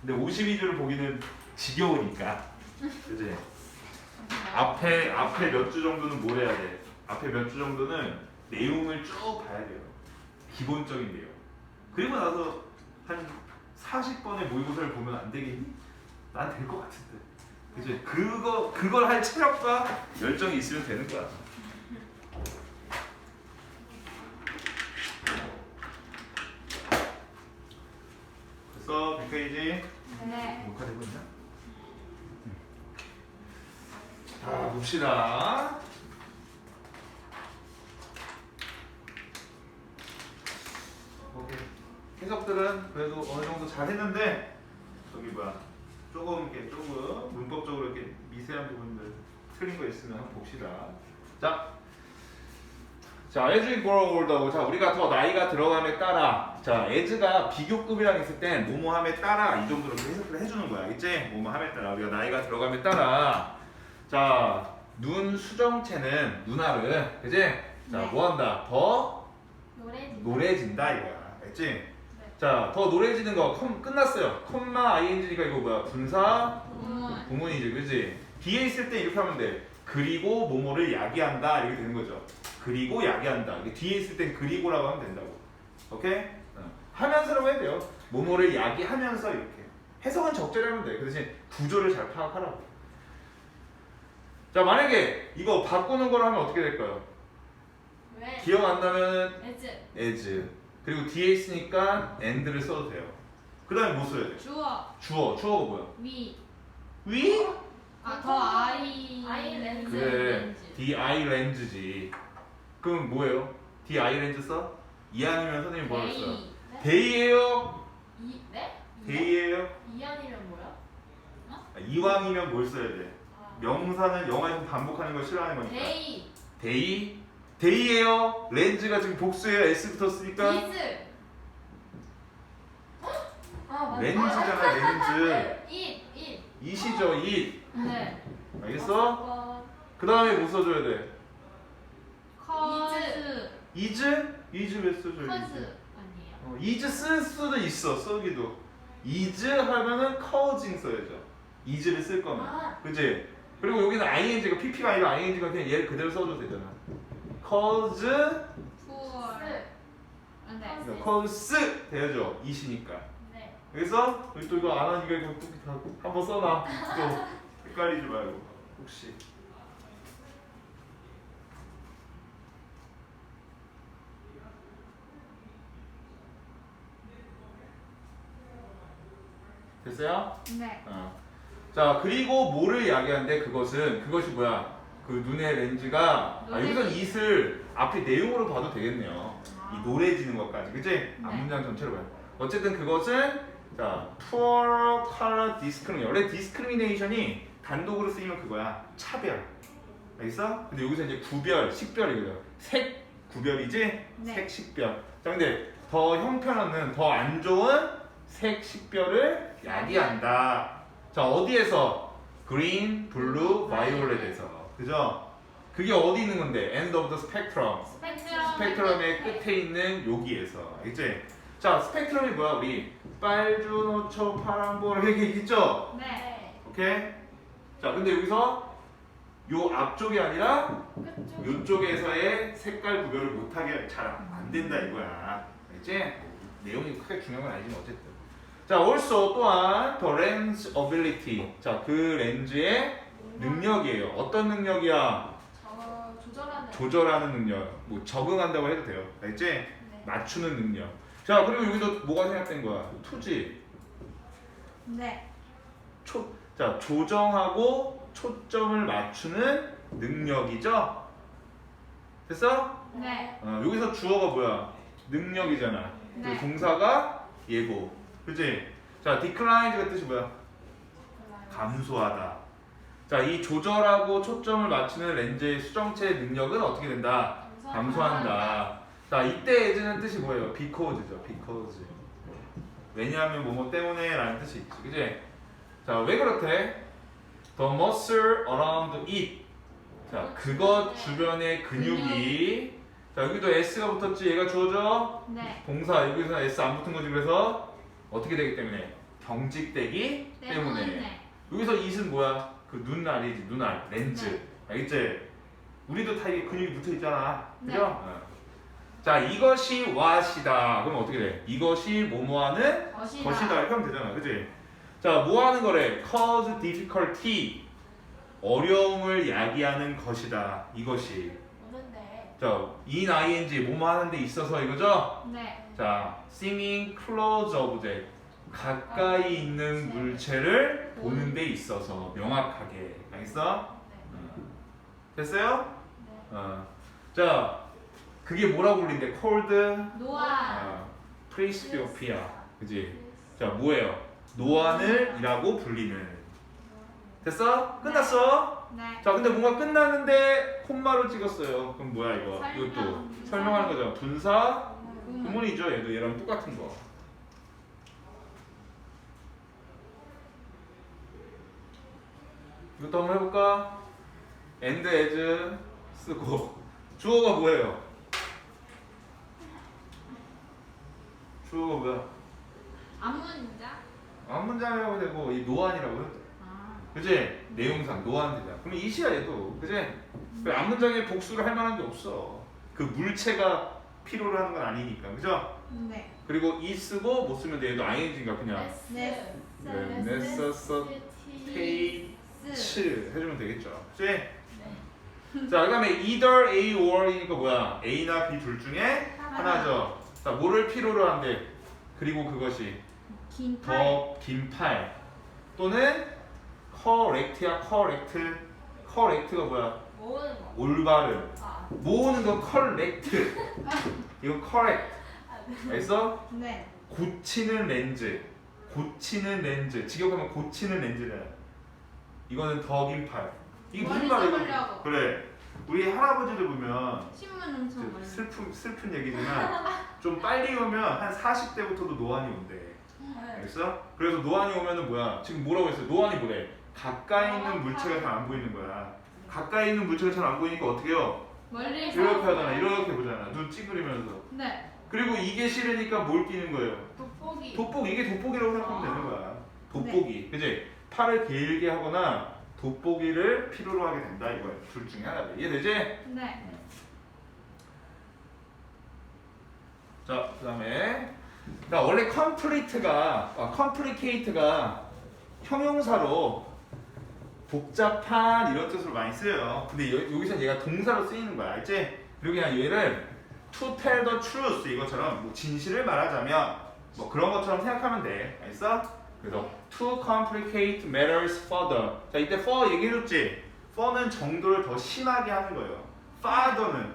근데 52주를 보기는 지겨우니까. 그지? 앞에 앞에 몇 주 정도는 뭘 해야 돼? 앞에 몇 주 정도는 내용을 쭉 봐야 돼요. 기본적인 내용. 그리고 나서 한 40번의 모의고사를 보면 안 되겠니? 난 될 것 같은데. 그지? 그거 그걸 할 체력과 열정이 있으면 되는 거야. 됐어, 100페이지. 네. 녹화되고 있나? 자, 봅시다. 해석들은 그래도 어느 정도 잘 했는데 저기 뭐야 조금 이렇게 조금 문법적으로 이렇게 미세한 부분들 틀린 거 있으면 한번 봅시다. 자, 자, grow older. 자, 우리가 더 나이가 들어감에 따라, 자, as가 비교급이랑 있을 땐 뭐뭐함에 따라 이 정도로 해석을 해주는 거야, 있지? 뭐뭐함에 따라 우리가 나이가 들어감에 따라, 자, 눈 수정체는 눈알을, 그지? 자, 네. 뭐한다? 더 노래. 노래진다 이거야, 알지? 자, 더 노래지는 거 컴, 끝났어요. 콤마 ing니까 이거 뭐야? 분사 음. 부문이지, 그지? 뒤에 있을 때 이렇게 하면 돼. 그리고 뭐뭐를 야기한다 이렇게 되는 거죠. 그리고 야기한다. 이게 뒤에 있을 땐 그리고라고 하면 된다고. 오케이? 어. 하면서라고 해야 돼요. 뭐뭐를 야기하면서 이렇게. 해석은 적절히 하면 돼. 그 대신 구조를 잘 파악하라고. 자, 만약에 이거 바꾸는 걸 하면 어떻게 될까요? 왜? 기억 안 나면은 에즈. as. 그리고 뒤에 있으니까 and를 써도 돼요. 그 다음에 뭐 써야 돼? 주어. 주어. 주어가 뭐야? 위. 위? 아, 더 아이. 아이 렌즈. 그래. 렌즈. DI 렌즈지. 그럼 뭐예요? DI 렌즈 써? 이왕이면 선생님 뭐라고 써요? 데이. 네? 데이예요? 이 네? 데이예요? 이연이면 뭐야? 아, 이왕이면 뭘 써야 돼? 아, 명사는 영어에서 반복하는 걸 싫어하는 거니까. 데이. 데이? 데이예요? 렌즈가 지금 복수예요? S부터 쓰니까? 디스. 아 맞다. 렌즈잖아 렌즈. 잇. 잇. 이시죠 이. 네. 알겠어? 어, 그 다음에 뭐 써줘야 돼? 커즈. 이즈? 이즈 왜 써줘야 돼? 커즈. 아니에요. 어, 이즈 쓸 수도 있어 쓰기도 이즈 하면은 커징 써야죠 이즈를 쓸 거면 아. 그지 그리고 여기는 ing가 pp가 아니라 ing가 그냥 얘를 그대로 써도 되잖아 cause. 아, 네. 네. cause 되죠 이시니까 네. 그래서 우리 또 이거 안 하니까 이거 또 한번 써놔 또 헷갈리지 말고 혹시 됐어요? 네. 어. 자 그리고 뭐를 이야기하는데 그것은 그것이 뭐야 그 눈의 렌즈가 아, 노래지. 여기서 it을 앞에 내용으로 봐도 되겠네요 이 노래지는 것까지 그치? 네. 앞문장 전체로 봐요 어쨌든 그것은 자 poor color discrimination 원래 discrimination이 단독으로 쓰이면 그거야 차별 알겠어? 근데 여기서 이제 구별, 식별이거든 색 구별이지? 네. 색 식별 자 근데 더 형편없는 더 안 좋은 색 식별을 야기한다 자 어디에서? green, blue, violet에서 그죠? 그게 어디 있는 건데? end of the spectrum 스펙트럼. 스펙트럼의 끝에 있는 여기에서 알겠지? 자 스펙트럼이 뭐야 우리 빨주 노초 파란보라 이렇게 있죠? 네. 네. 오케이? 자 근데 여기서 요 앞쪽이 아니라 끝쪽. 요쪽에서의 색깔 구별을 못하게 잘 안 된다 이거야 알겠지? 내용이 크게 중요한 건 아니지만 어쨌든 자 also 또한 the lens ability 자 그 렌즈의 능력이에요 어떤 능력이야? 저 조절하는. 조절하는 능력 뭐 적응한다고 해도 돼요 알겠지? 네. 맞추는 능력 자 그리고 여기서 뭐가 생각된 거야? 투지 네. 초, 자 조정하고 초점을 맞추는 능력이죠? 됐어? 네. 어, 여기서 주어가 뭐야? 능력이잖아. 네. 그 동사가 예고. 그치? 자, decline가 뜻이 뭐야? 감소하다. 자, 이 조절하고 초점을 맞추는 렌즈의 수정체의 능력은 어떻게 된다? 감소한다. 자, 이때 as는 뜻이 뭐예요? because죠. because. 왜냐하면 뭐뭐 때문에 라는 뜻이 있지. 그치? 자, 왜 그렇대? The muscle around it. 자, 그것 주변의 근육이 자, 여기도 S가 붙었지. 얘가 주어져. 네. 동사 여기서 S 안 붙은 거지. 그래서 어떻게 되기 때문에 경직되기 때문에. 여기서 it은 뭐야? 그 눈알이지 눈알 렌즈 네. 알겠지? 우리도 다 이게 근육이 붙어 있잖아 네. 그죠? 어. 자 이것이 what이다 그럼 어떻게 돼? 이것이 뭐뭐하는 것이다. 것이다 이렇게 하면 되잖아 그지? 자 뭐하는 거래? cause difficulty 어려움을 야기하는 것이다 이것이 오는데. 자 in ing 뭐뭐 하는 데 있어서 이거죠? 네. 자 seeming close object 가까이 있는 물체를 보는 데 있어서 명확하게 알겠어? 네. 됐어요? 네. 어. 자 그게 뭐라고 불린대? cold 노아. 어, presbyopia 그지? 자 뭐예요? 노안을이라고 불리는 됐어? 끝났어? 네. 자 근데 뭔가 끝났는데 콤마로 찍었어요 그럼 뭐야 이거? 설명. 이것도 설명하는 거죠 분사 음. 구문이죠 얘도 얘랑 똑같은 거 이것도 한번 해볼까? and as 쓰고 주어가 뭐예요? 주어가 뭐야? 앞문자. 앞문장이라고 되고 이 노안이라고 돼 아. 그지? 내용상 노안 되자 그럼 이시야 얘도 그지? 그 앞문장에 복수를 할 만한 게 없어 그 물체가 필요로 하는 건 아니니까 그죠? 네. 그리고 이 쓰고 못 쓰면 돼 얘도 ing가 그냥 네. 네. 츠 해주면 되겠죠. 그치? 네. 자, 그 다음에 either A or이니까 뭐야? A나 B 둘 중에 하나죠. 자, 뭐를 필요로 한대? 그리고 그것이 긴 팔. 더 긴 팔 또는 correct야, correct. correct가 뭐야? 모으는 거. 올바른. 아. 모으는 건 correct. 이건 correct. 아, 네. 네. 고치는 렌즈. 고치는 렌즈. 직역하면 고치는 렌즈래. 이거는 더긴 팔. 이게 무슨 머리 말이야? 써보려고. 그래. 우리 할아버지들 보면 신문 엄청 좀 많이. 슬픈 슬픈 얘기지만 좀 빨리 오면 한 40대부터도 노안이 온대. 네. 알겠어? 그래서 노안이 오면은 뭐야? 지금 뭐라고 했어? 노안이 뭐래? 가까이 있는 물체가 잘안 보이는 거야. 가까이 있는 물체가 잘 안 보이니까 어떻게 해요? 멀리서. 이렇게 하잖아. 이렇게 보잖아. 눈 찌그리면서. 네. 그리고 이게 싫으니까 뭘 끼는 거예요? 돋보기. 돋보기 이게 돋보기라고 생각하면 되는 거야. 돋보기, 그지? 팔을 길게 하거나 돋보기를 필요로 하게 된다 이거야. 둘 중에 하나. 이해되지? 네. 자, 그다음에 자 원래 complete가 아, complicate가 형용사로 복잡한 이런 뜻으로 많이 쓰여요. 근데 여, 여기서 얘가 동사로 쓰이는 거야, 알지? 그리고 그냥 얘를 to tell the truth 이것처럼 뭐 진실을 말하자면 뭐 그런 것처럼 생각하면 돼, 알겠어? 그래서 to complicate matters further. 자 이때 for 얘기해줬지. for는 정도를 더 심하게 하는 거예요. farther는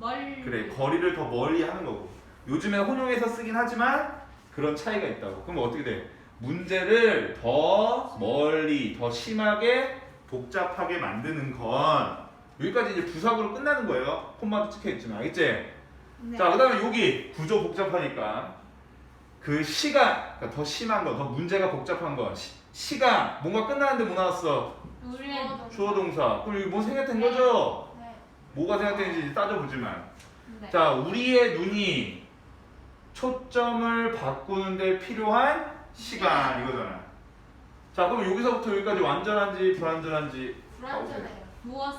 멀리. 그래 거리를 더 멀리 하는 거고 요즘에 혼용해서 쓰긴 하지만 그런 차이가 있다고 그럼 어떻게 돼 문제를 더 멀리 더 심하게 복잡하게 만드는 건 여기까지 이제 부사구로 끝나는 거예요. 콤마도 찍혀 있지만 알겠지? 네. 자 그 다음에 여기 구조 복잡하니까 그 시간 그러니까 더 심한 거 더 문제가 복잡한 거 시, 시간. 뭔가 끝나는데 뭐 나왔어? 주어 동사. 그럼 여기 뭐 생각된 거죠? 네. 뭐가 생각되는지 따져보지만. 네. 자, 우리의 눈이 초점을 바꾸는데 필요한 시간 이거잖아. 자, 그럼 여기서부터 여기까지 완전한지 불완전한지 불안전해요. 무엇?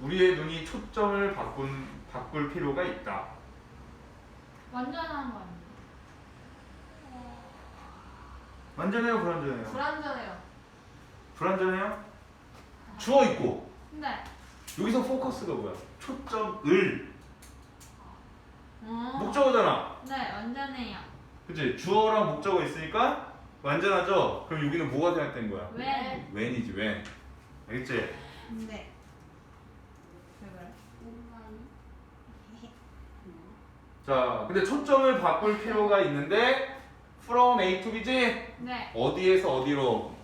우리의 눈이 초점을 바꾼 바꿀 필요가 있다. 완전한 거 아니에요? 완전해요, 불완전해요? 불안전해요. 불완전해요? 주어 있고 네. 여기서 포커스가 뭐야? 초점을 어. 목적어잖아. 네, 완전해요. 그치? 주어랑 목적어 있으니까 완전하죠? 그럼 여기는 뭐가 생각된 거야? 왜? when이지, when. 알겠지? 네. 왜 그래? 자, 근데 초점을 바꿀 필요가 있는데 from A to B지 네. 어디에서 어디로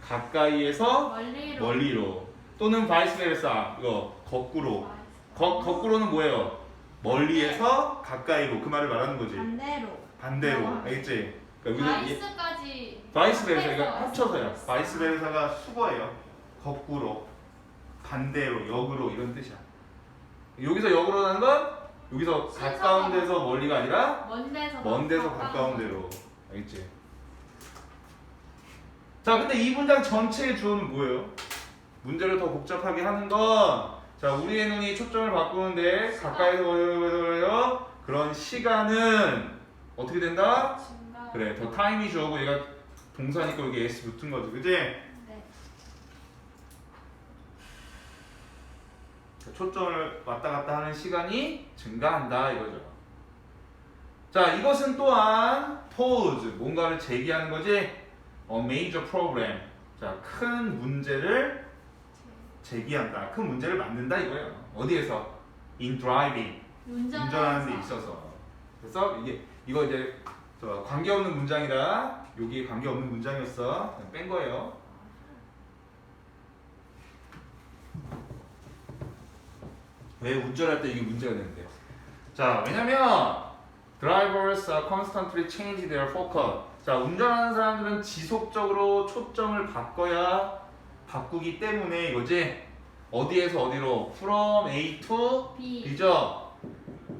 가까이에서 멀리로. 멀리로 또는 vice versa 이거 거꾸로 거, 거꾸로는 뭐예요? 멀리에서 가까이로 그 말을 말하는 거지 반대로. 반대로 아. 알겠지? 그러니까 이- 바이스까지. 이거 합해서 합쳐서요 vice versa가 수거예요 거꾸로 반대로 역으로 이런 뜻이야 여기서 역으로 하는 건 여기서 가까운 데서 멀리가 아니라 먼 데서 먼 데서 가까운 데로 알겠지? 자, 근데 이 문장 전체의 주어는 뭐예요? 문제를 더 복잡하게 하는 건, 자, 우리의 눈이 초점을 바꾸는데 가까이서 보여요. 그런 시간은 어떻게 된다? 중간. 그래, 더 타임이 주어고 얘가 동사니까 여기 s 붙은 거지, 그지? 네. 초점을 왔다 갔다 하는 시간이 증가한다 이거죠. 자, 이것은 또한 pose, 뭔가를 제기하는 거지. a major problem. 자, 큰 문제를 제기한다. 큰 문제를 만든다 이거예요. 어디에서? in driving. 운전하는 운전하는 데 있어서. 그래서 이게 이거 이제 저 관계없는 문장이라 여기 관계없는 문장이었어. 뺀 거예요. 왜 운전할 때 이게 문제가 되는데요? 자, 왜냐면 drivers are constantly change their focus. 자, 운전하는 사람들은 지속적으로 초점을 바꿔야 바꾸기 때문에 이거지. 어디에서 어디로? From A to B B죠.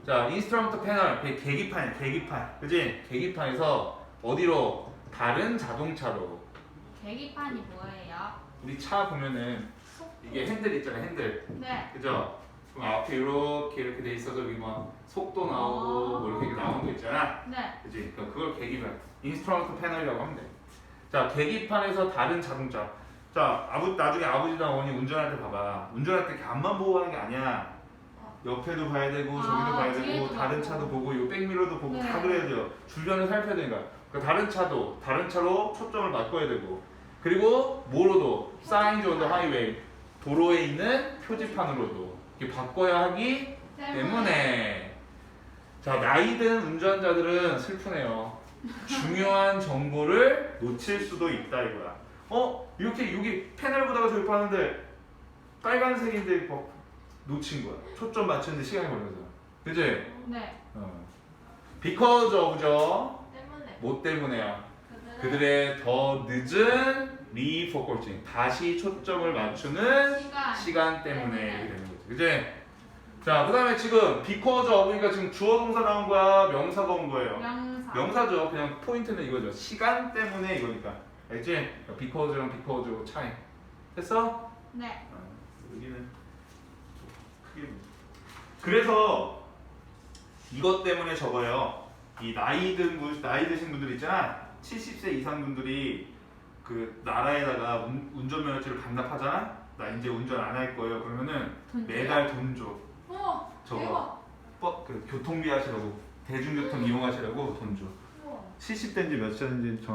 자, 인스트루먼트 패널, 그 계기판, 계기판, 그지? 계기판에서 어디로? 다른 자동차로. 계기판이 뭐예요? 우리 차 보면은 이게 핸들 있잖아, 핸들. 네. 그죠? 그럼 앞에 이렇게 이렇게 돼 있어서 여기 뭐 속도 나오고 뭐 이렇게 나오는 거 있잖아. 네. 그지? 그러니까 그걸 계기판, 인스트루먼트 패널이라고 하면 돼. 자, 계기판에서 다른 자동차. 자, 아버 나중에 아버지나 어머니 운전할 때 봐봐. 운전할 때 이렇게 앞만 보고 가는 게 아니야. 옆에도 봐야 되고 아, 저기도 봐야 되고 뒤에도 다른. 차도 보고 요 백미러도 보고 다 네. 그래야 돼요. 주변을 살펴야 되니까. 그러니까 다른 차도 다른 차로 초점을 바꿔야 되고 그리고 뭐로도 사인즈 온더 하이웨이 도로에 있는 표지판으로도 이렇게 바꿔야 하기 때문에 자 나이 든 운전자들은 슬프네요. 중요한 정보를 놓칠 수도 있다 이거야. 어 이렇게 여기 패널 보다가 저기 봤는데 빨간색인데 뭐 놓친 거야. 초점 맞추는데 시간이 걸려서. 그지? 네. 어. Because of죠. 때문에 뭐 때문에야? 그들의, 그들의 더 늦은 리포커싱 다시 초점을 맞추는 시간. 시간 때문에. 이렇게 되는 거지. 그지? 자, 그 다음에 지금 because of니까 지금 주어 동사 나온 거야? 명사가 온 거예요? 명사. 명사죠. 그냥 포인트는 이거죠. 시간 때문에 이거니까. 알지? 그러니까 because랑 because 차이. 됐어? 네. 어, 여기는. 그래서 이것 때문에 적어요. 이 나이 든 분, 나이 드신 분들 있잖아. 70세 이상 분들이 그 나라에다가 운, 운전면허증을 반납하잖아. 나 이제 운전 안 할 거예요. 그러면은 돈 매달 돈 줘. 우와 저거. 대박 버, 그 교통비 하시라고 대중교통 이용하시라고 돈 줘. 우와 70대인지 몇 살인지 정